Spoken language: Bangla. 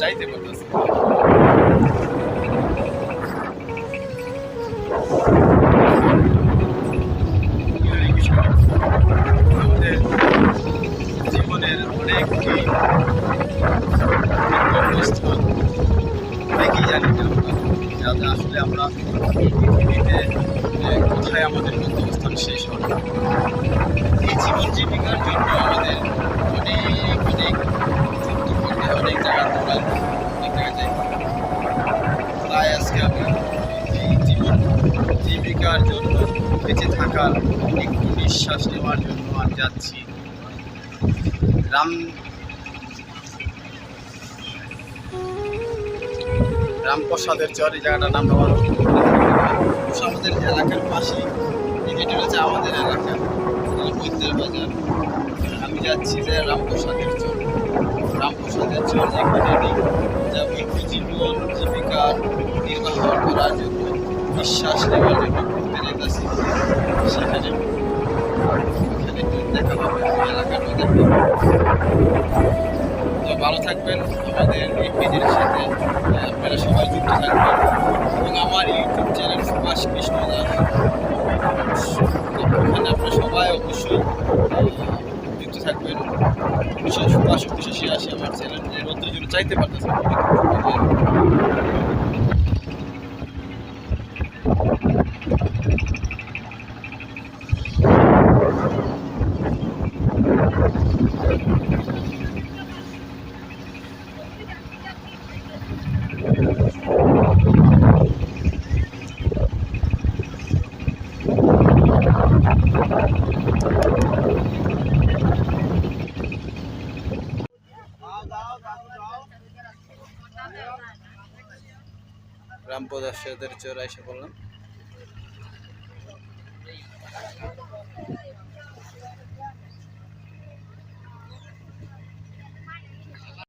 চাইতে পারতেছে জীবনের অনেকটি অনেকেই জানি না যাতে আসলে আমরা কোথায় আমাদের অবস্থান শেষ হবে এই জীবন জীবিকার জন্য আমাদের অনেক অনেক চিন্তা করতে হয়, অনেক আজকে আমি জীবিকার জন্য বেঁচে থাকার একটু নিঃশ্বাস নেওয়ার জন্য আমি যাচ্ছি রাম রামপ্রসাদের চর জায়গাটার নাম আমার আমাদের এলাকার পাশে। এই যেটা হচ্ছে আমাদের এলাকা বাজার। আমি যাচ্ছি যে রামপ্রসাদের চর চর যেখানে আমি যাব একটু জীবন জীবিকা নির্বাহ করার জন্য বিশ্বাস নেওয়ার জন্য ঘুরতে যেতেছি সেখানে সেখানে দেখা হবে এলাকাটা দেখতে তো ভালো থাকবেন আমাদের এই সাথে আপনারা সবাই যুক্ত থাকবেন এবং আমার ইউটিউব চ্যানেল সুভাষ কৃষ্ণ দাস ওখানে আপনারা সবাই অবশ্যই থাকবেন। বিশেষ সুভাষ বিশেষই আসে আমার চ্যানেল যে জন্য চাইতে পারতেছে রামপ্রসাদের চোর এসে পড়লাম